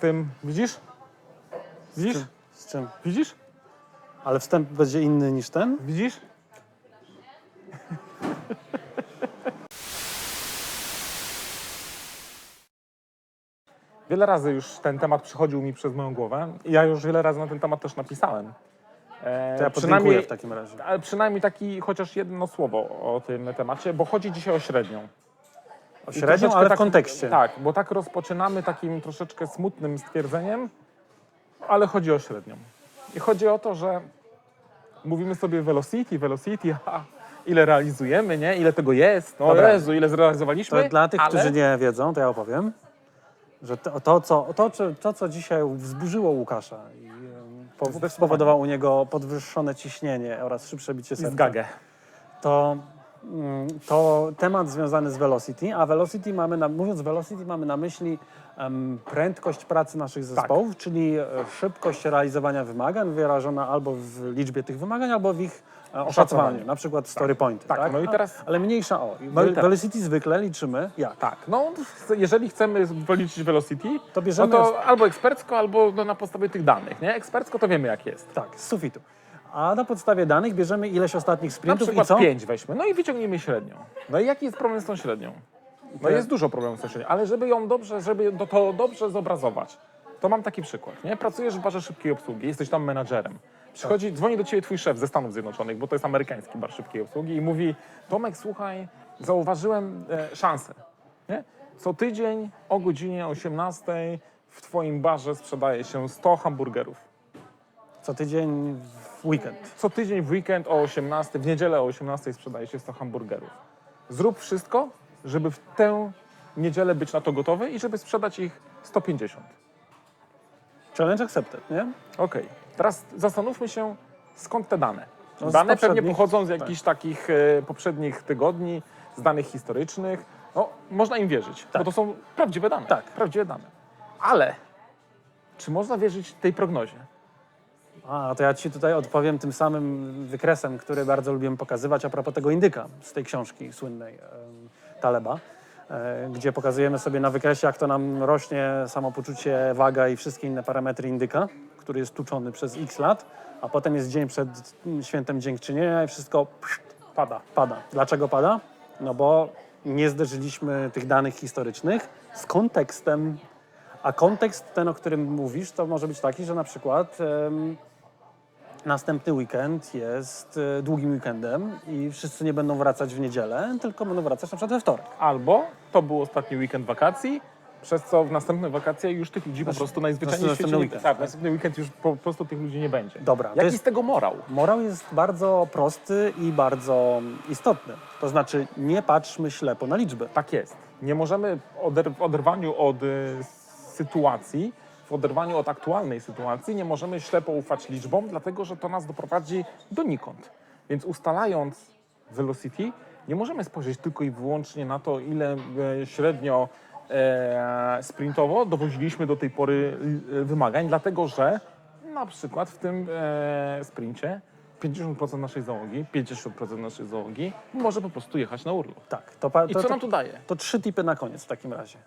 tym, widzisz? Widzisz? Z czym? Widzisz? Ale wstęp będzie inny niż ten? Widzisz? Wiele razy już ten temat przychodził mi przez moją głowę. i Ja już wiele razy na ten temat też napisałem. E, To ja podlinkuję w takim razie. ale przynajmniej taki chociaż jedno słowo o tym temacie, bo chodzi dzisiaj o średnią. O I średnią, ale w tak- kontekście. Tak, bo tak rozpoczynamy takim troszeczkę smutnym stwierdzeniem, ale chodzi o średnią. I chodzi o to, że mówimy sobie velocity, velocity, a ile realizujemy, nie? Ile tego jest? No Dobra. Jezu, ile zrealizowaliśmy? To dla tych, ale... którzy nie wiedzą, to ja opowiem, że to, to, co, to, to co dzisiaj wzburzyło Łukasza i spowodowało u niego podwyższone ciśnienie oraz szybsze bicie I serca, zgagę. to, to temat związany z velocity, a velocity mamy, na, mówiąc velocity, mamy na myśli em, prędkość pracy naszych Tak. zespołów, czyli e, szybkość realizowania wymagań wyrażona albo w liczbie tych wymagań, albo w ich e, oszacowaniu, na przykład story pointy. Tak, Tak, no i teraz- Ale mniejsza o. No i teraz- velocity zwykle liczymy jak? Tak, no jeżeli chcemy policzyć velocity, To bierzemy- no to albo ekspercko, albo no, na podstawie tych danych, nie? Ekspercko to wiemy jak jest. Tak, z sufitu. A na podstawie danych bierzemy ileś ostatnich Na sprintów i przykład co? 5 weźmy, no i wyciągnijmy średnią. No i jaki jest problem z tą średnią? No jest dużo problemów z tą średnią, ale żeby ją dobrze, żeby to, to dobrze zobrazować, to mam taki przykład, nie? Pracujesz w barze szybkiej obsługi, jesteś tam menadżerem. Przychodzi, dzwoni do ciebie twój szef ze Stanów Zjednoczonych, bo to jest amerykański bar szybkiej obsługi i mówi, Tomek, słuchaj, zauważyłem e, szansę, nie? Co tydzień o godzinie 18 w twoim barze sprzedaje się 100 hamburgerów. Co tydzień w weekend. Co tydzień w weekend o 18, w niedzielę o 18 sprzedaje się 100 hamburgerów. Zrób wszystko, żeby w tę niedzielę być na to gotowy i żeby sprzedać ich 150. Challenge accepted, nie? Okej, teraz zastanówmy się, skąd te dane. No, z dane pewnie poprzednich- pochodzą z jakichś takich e, poprzednich tygodni, z danych historycznych. No, można im wierzyć, bo to są prawdziwe dane. Tak. Prawdziwe dane. Ale czy można wierzyć tej prognozie? A, to ja ci tutaj odpowiem tym samym wykresem, który bardzo lubię pokazywać a propos tego indyka z tej książki słynnej Taleba, e, gdzie pokazujemy sobie na wykresie, jak to nam rośnie samopoczucie, waga i wszystkie inne parametry indyka, który jest tuczony przez x lat, a potem jest dzień przed świętem dziękczynienia i wszystko Pada. pada. Dlaczego pada? No bo nie zderzyliśmy tych danych historycznych z kontekstem. A kontekst ten, o którym mówisz, to może być taki, że na przykład następny weekend jest e, długim weekendem i wszyscy nie będą wracać w niedzielę, tylko będą wracać na przykład we wtorek. Albo to był ostatni weekend wakacji, przez co w następne wakacje już tych ludzi po prostu najzwyczajniej w następny świecie nie, weekend, tak, tak? następny weekend już po prostu tych ludzi nie będzie. Dobra, Jaki jest- z tego morał? Morał jest bardzo prosty i bardzo istotny. To znaczy, nie patrzmy ślepo na liczby. Tak jest. Nie możemy w oderwaniu od y, sytuacji, w oderwaniu od aktualnej sytuacji, nie możemy ślepo ufać liczbom, dlatego że to nas doprowadzi donikąd. Więc ustalając velocity, nie możemy spojrzeć tylko i wyłącznie na to, ile e, średnio e, sprintowo dowoziliśmy do tej pory e, wymagań, dlatego że na przykład w tym sprincie 50% naszej załogi, 50% naszej załogi może po prostu jechać na urlop. Tak. To, pa- I to, co to, nam to daje? to trzy tipy na koniec w takim razie.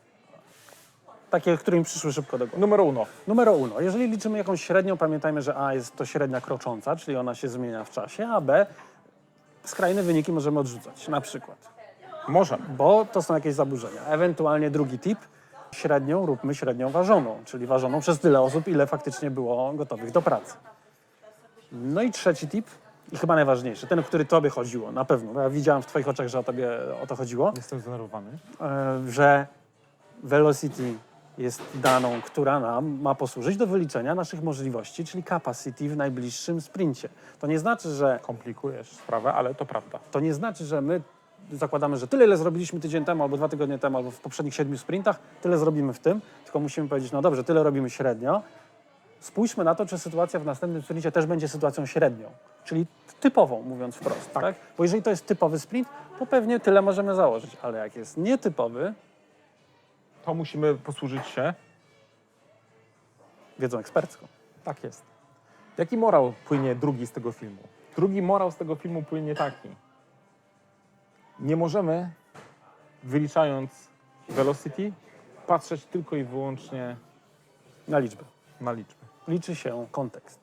Takie, które mi przyszły szybko do głowy. Numer uno. Numer uno. Jeżeli liczymy jakąś średnią, pamiętajmy, że A jest to średnia krocząca, czyli ona się zmienia w czasie, a B skrajne wyniki możemy odrzucać, na przykład, Możemy. bo to są jakieś zaburzenia. Ewentualnie drugi tip, średnią róbmy średnią ważoną, czyli ważoną przez tyle osób, ile faktycznie było gotowych do pracy. No i trzeci tip, i chyba najważniejszy, ten, który tobie chodziło, na pewno, ja widziałem w twoich oczach, że o tobie o to chodziło, Jestem zdenerwowany. e, że velocity jest daną, która nam ma posłużyć do wyliczenia naszych możliwości, czyli capacity w najbliższym sprincie. To nie znaczy, że Komplikujesz sprawę, ale to prawda. to nie znaczy, że my zakładamy, że tyle, ile zrobiliśmy tydzień temu, albo dwa tygodnie temu, albo w poprzednich siedmiu sprintach, tyle zrobimy w tym, tylko musimy powiedzieć, no dobrze, tyle robimy średnio. Spójrzmy na to, czy sytuacja w następnym sprincie też będzie sytuacją średnią, czyli typową, mówiąc wprost. Tak. Bo jeżeli to jest typowy sprint, to pewnie tyle możemy założyć, ale jak jest nietypowy, To musimy posłużyć się. wiedzą ekspercką. Tak jest. Jaki morał płynie drugi z tego filmu? Drugi morał z tego filmu płynie taki. Nie możemy, wyliczając velocity, patrzeć tylko i wyłącznie Na liczby. na liczby. Liczy się kontekst.